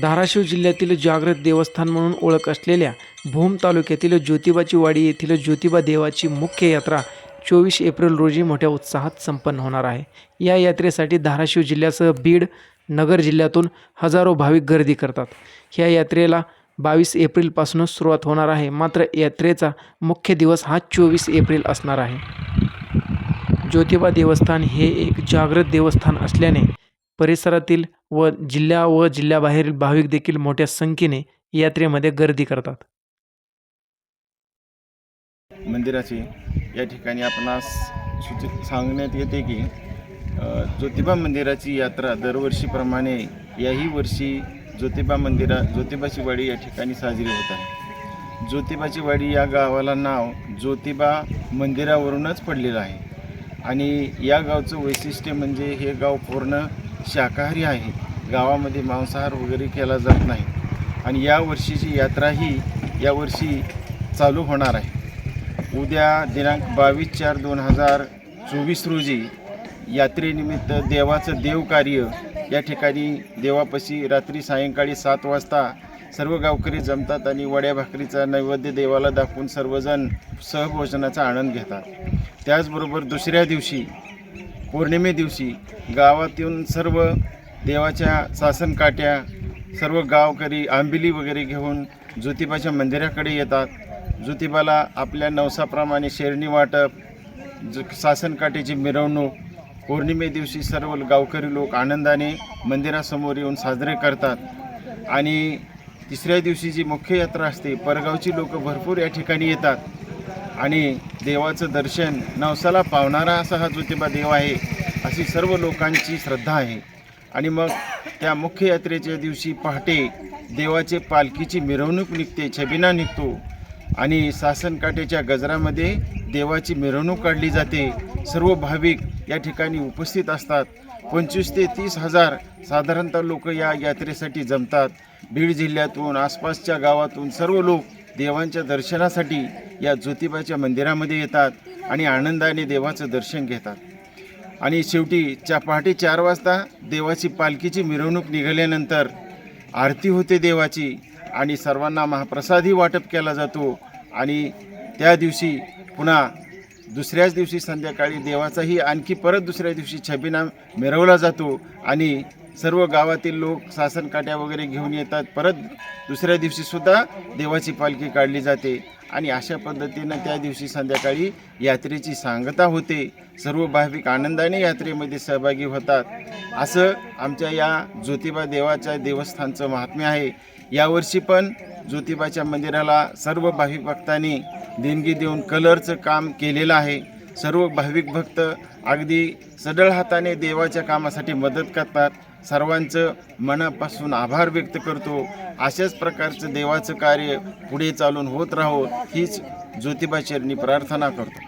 धाराशिव जिल्ह्यातील जागृत देवस्थान म्हणून ओळख असलेल्या भूम तालुक्यातील ज्योतिबाची वाडी येथील ज्योतिबा देवाची मुख्य यात्रा चोवीस एप्रिल रोजी मोठ्या उत्साहात संपन्न होणार आहे. या यात्रेसाठी धाराशिव जिल्ह्यासह बीड नगर जिल्ह्यातून हजारो भाविक गर्दी करतात. ह्या यात्रेला बावीस एप्रिलपासूनच सुरुवात होणार आहे. मात्र यात्रेचा मुख्य दिवस हा चोवीस एप्रिल असणार आहे. ज्योतिबा देवस्थान हे एक जागृत देवस्थान असल्याने परिसरातील व जिल्हा व जिल्ह्याबाहेरील भाविक देखील मोठ्या संख्येने यात्रेमध्ये गर्दी करतात. मंदिराची या ठिकाणी आपणास सूचित सांगण्यात येते की ज्योतिबा मंदिराची यात्रा दरवर्षीप्रमाणे याही वर्षी ज्योतिबा मंदिरा ज्योतिबाची वाडी या ठिकाणी साजरी होत आहे. ज्योतिबाची वाडी या गावाला नाव ज्योतिबा मंदिरावरूनच पडलेलं आहे. आणि या गावचं वैशिष्ट्य म्हणजे हे गाव पूर्ण शाकाहारी आहे. गावामध्ये मांसाहार वगैरे केला जात नाही. आणि या वर्षीची यात्रा ही यावर्षी चालू होणार आहे. उद्या दिनांक बावीस चार दोन हजार चोवीस रोजी यात्रेनिमित्त देवाचं देवकार्य या ठिकाणी देवापाशी रात्री सायंकाळी सात वाजता सर्व गावकरी जमतात आणि वड्या भाकरीचा नैवेद्य देवाला दाखवून सर्वजण सहभोजनाचा आनंद घेतात. त्याचबरोबर दुसऱ्या दिवशी पौर्णिमे दिवशी गावात येऊन सर्व देवाच्या सासनकाट्या सर्व गावकरी आंबिली वगैरे घेऊन ज्योतिबाच्या मंदिराकडे येतात. ज्योतिबाला आपल्या नवसाप्रमाणे शेरणी वाटप ज सासनकाठीची मिरवणूक पौर्णिमे दिवशी सर्व गावकरी लोक आनंदाने मंदिरासमोर येऊन साजरे करतात. आणि तिसऱ्या दिवशी जी मुख्य यात्रा असते परगावची लोक भरपूर या ठिकाणी येतात. आणि देवाचं दर्शन नवसाला पावणारा असा हा ज्योतिबा देव आहे अशी सर्व लोकांची श्रद्धा आहे. आणि मग त्या मुख्य यात्रेच्या दिवशी पहाटे देवाचे पालखीची मिरवणूक निघते छबिना निघतो. आणि सासनकाठेच्या गजरामध्ये देवाची मिरवणूक काढली जाते. सर्व भाविक या ठिकाणी उपस्थित असतात. पंचवीस ते तीस हजार साधारणतः लोक या यात्रेसाठी जमतात. बीड जिल्ह्यातून आसपासच्या गावातून सर्व लोक देवांच्या दर्शनासाठी या ज्योतिबाच्या मंदिरामध्ये येतात आणि आनंदाने देवाचं दर्शन घेतात. आणि शेवटी च्या पहाटे चार वाजता देवाची पालखीची मिरवणूक निघाल्यानंतर आरती होते देवाची आणि सर्वांना महाप्रसादही वाटप केला जातो. आणि त्या दिवशी पुन्हा दुसऱ्याच दिवशी संध्याकाळी देवाचाही आणखी परत दुसऱ्या दिवशी छबिना मिरवला जातो. आणि सर्व गावातील लोक सासनकाट्या वगैरे घेऊन येतात. परत दुसऱ्या दिवशीसुद्धा देवाची पालखी काढली जाते. आणि अशा पद्धतीनं त्या दिवशी संध्याकाळी यात्रेची सांगता होते. सर्व भाविक आनंदाने यात्रेमध्ये सहभागी होतात. असं आमच्या या ज्योतिबा देवाच्या देवस्थानचं महात्म्य आहे. यावर्षी पण ज्योतिबाच्या मंदिराला सर्व भाविक भक्तांनी देणगी देऊन कलरचं काम केलेलं आहे. सर्व भाविक भक्त अगदी सडळ हाताने देवाच्या कामासाठी मदत करतात. सर्वांचं मनापासून आभार व्यक्त करतो. अशाच प्रकारचं देवाचं कार्य पुढे चालून होत राहो हीच ज्योतिबाचरणी प्रार्थना करतो.